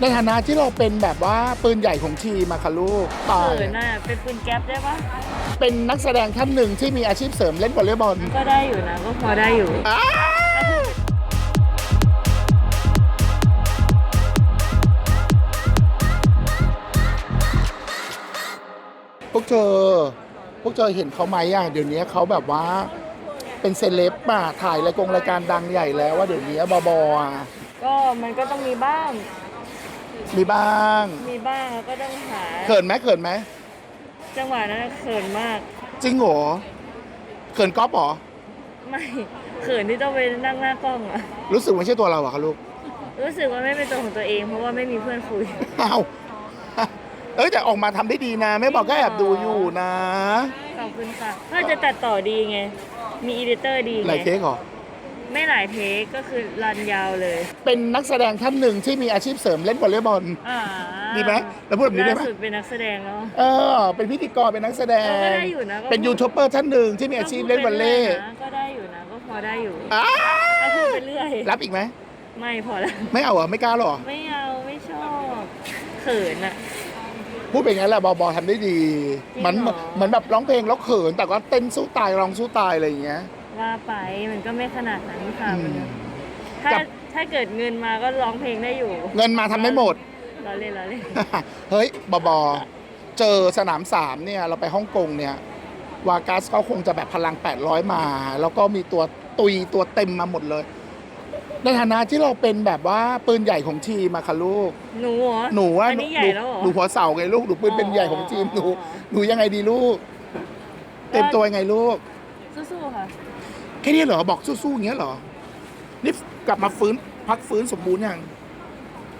ในฐานะที่เราเป็นแบบว่าปืนใหญ่ของทีมอะค่ะลูกตายเขินน่ะเป็นปืนแก๊ปได้ปะเป็นนักแสดงท่านหนึ่งที่มีอาชีพเสริมเล่นวอลเลย์บอลก็ได้อยู่นะ ก็พอได้อยู่ อ้าพวกเธอ พวกเธอเห็นเขาไหมอะเดี๋ยวนี้เขาแบบว่าเป็นเซเลบมาถ่ายรายกงรายการดังใหญ่แล้วว่าเดี๋ยวนี้บอบอะก็มันก็ต้องมีบ้าง มีบ้างมีบ้างแล้วก็ต้องหา เขินไหมเขินไหมจังหวะนั้นเขินมาก จริงเหรอเขินก๊อฟเหรอไม่เขินที่ต้องไปนั่งหน้ากล้องอะรู้สึกไม่ใช่ตัวเราเหรอคะลูกรู้สึกว่าไม่เป็นตัวของตัวเองเพราะว่าไม่มีเพื่อนคุยอ้าวเอ้ยแต่ออกมาทำได้ดีนะ ไม่บอกก็แอบดูอยู่นะขอบคุณค่ะถ้าจะตัดต่อดีไง มีอีดิเตอร์ดีหไงลายเทคเหรอ ไม่หลายเทคก็คือรันยาวเลยเป็นนักแสดงท่านหนึ่งที่มีอาชีพเสริมเล่นวอลเลย์บอลอ่าดีไหมแล้วพูดแบบนี้ได้ไหมล่าสุดเป็นนักแสดงแล้ว เออเป็นพิธีกรเป็นนักแสดงเออก็ได้อยู่นะก็ เป็นยูทูบเบอร์ท่านหนึ่งที่มีอาชีพเล่นวอลเลย์ก็ได้อยู่นะ ก็พอได้อยู่อ้าก็พูดไปเรื่อยรับอีกไหมไม่พอแล้ว ไม่เอาเหรอไม่กล้าเหรอ ไม่เอาไม่ชอบเขินอะ พูดไปงั้นแหละบอบอทำได้ดีจริงเหมือนเหรอ เหมือนแบบร้องเพลงแล้วเขินแต่ก็เต้นสู้ตายร้องสู้ตายอะไรอย่างเงี้ย ว่าไปมันก็ไม่ขนาดนั้นค่ะอืมันมถ้ากับถ้าเกิดเงินมาก็ร้องเพลงได้อยู่เงินมาทำได้หมด เราเล่นเราเล่น เฮ้ยบอบอเจอสนามสามเนี่ย เราไปฮ่องกงเนี่ย วากัสเขาคงจะแบบพลัง 800 มา แล้วก็มีตัวตุยตัวเต็มมาหมดเลย ในฐานะที่เราเป็นแบบว่าปืนใหญ่ของทีมอะค่ะลูก หนูเหรอหนูว่าอันนี้ใหญ่แล้วเหรอ หนูหัวเสาไงลูก หนูปืนเป็นใหญ่ของทีมหนู อ๋อ หนูยังไงดีลูก เต็มตัวยังไงลูก สู้ๆค่ะแค่นี้เหรอบอกสู้ๆอย่างเงี้ยเหรอ นี่กลับมาฟื้นพักฟื้นสมบูรณ์ยัง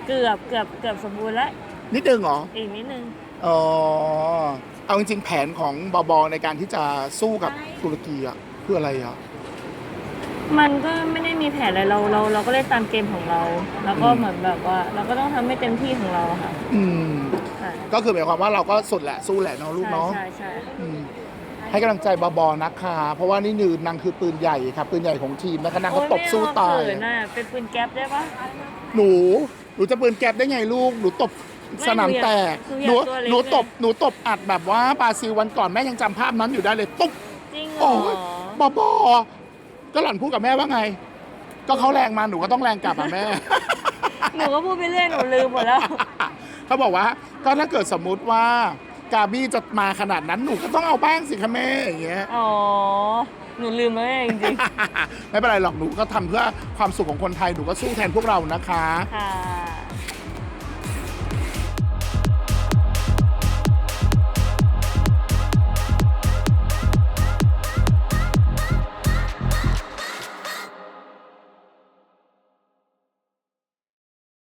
เกือบเกือบเกือบสมบูรณ์แล้วนิดนึงเหรออีกนิดนึงอ๋อเอาจริงๆแผนของบอบอในการที่จะสู้กับตุรกีอะคืออะไรอะมันก็ไม่ได้มีแผนอะไรเราเรา เราก็เล่นตามเกมของเรา แล้วก็อืมเหมือนแบบว่า เราก็ต้องทำให้เต็มที่ของเราอะค่ะ อืมค่ะก็คือหมายความว่าเราก็สุดแหละสู้แหละเนาะลูกใช่เนาะใช่ใช่อืม ให้กำลังใจบอบอนะคะ เพราะว่านี่นือนางคือปืนใหญ่ครับปืนใหญ่ของทีมนะคะนางเขาตบสู้ตายโอ๊ไม่เอเขินน่ะเป็นปืนแก๊ปได้ปะ หนูหนูจะปืนแก๊ปได้ไงลูก หนูตบไม่สนามแตกหหนูนูอยากตัวเล็ก หนูตบไงหนูตบอัดแบบว่าบราซิลวันก่อนแม่ยังจำภาพนั้นอยู่ได้เลยตุ๊บ จริงเหรโอ้อยบอบอ ก็หล่อนพูดกับแม่ว่าไง ก็เขาแรงมาหนูก็ต้องแรงกลับอะแม่ หนูก็พูดไปเรื่อยหนูลืมหมดแล้ว เขาบอกว่าก็ถ้าเกิดสมมุติว่า กาบี้จะมาขนาดนั้นหนูก็ต้องเอาบ้างสิคะแม่อย่างเงี้ย อ๋อ หนูลืมแล้วเองจริง ไม่เป็นไรหรอกหนูก็ทำเพื่อความสุขของคนไทยหนูก็สู้แทนพวกเรานะคะ ๆ ค่ะ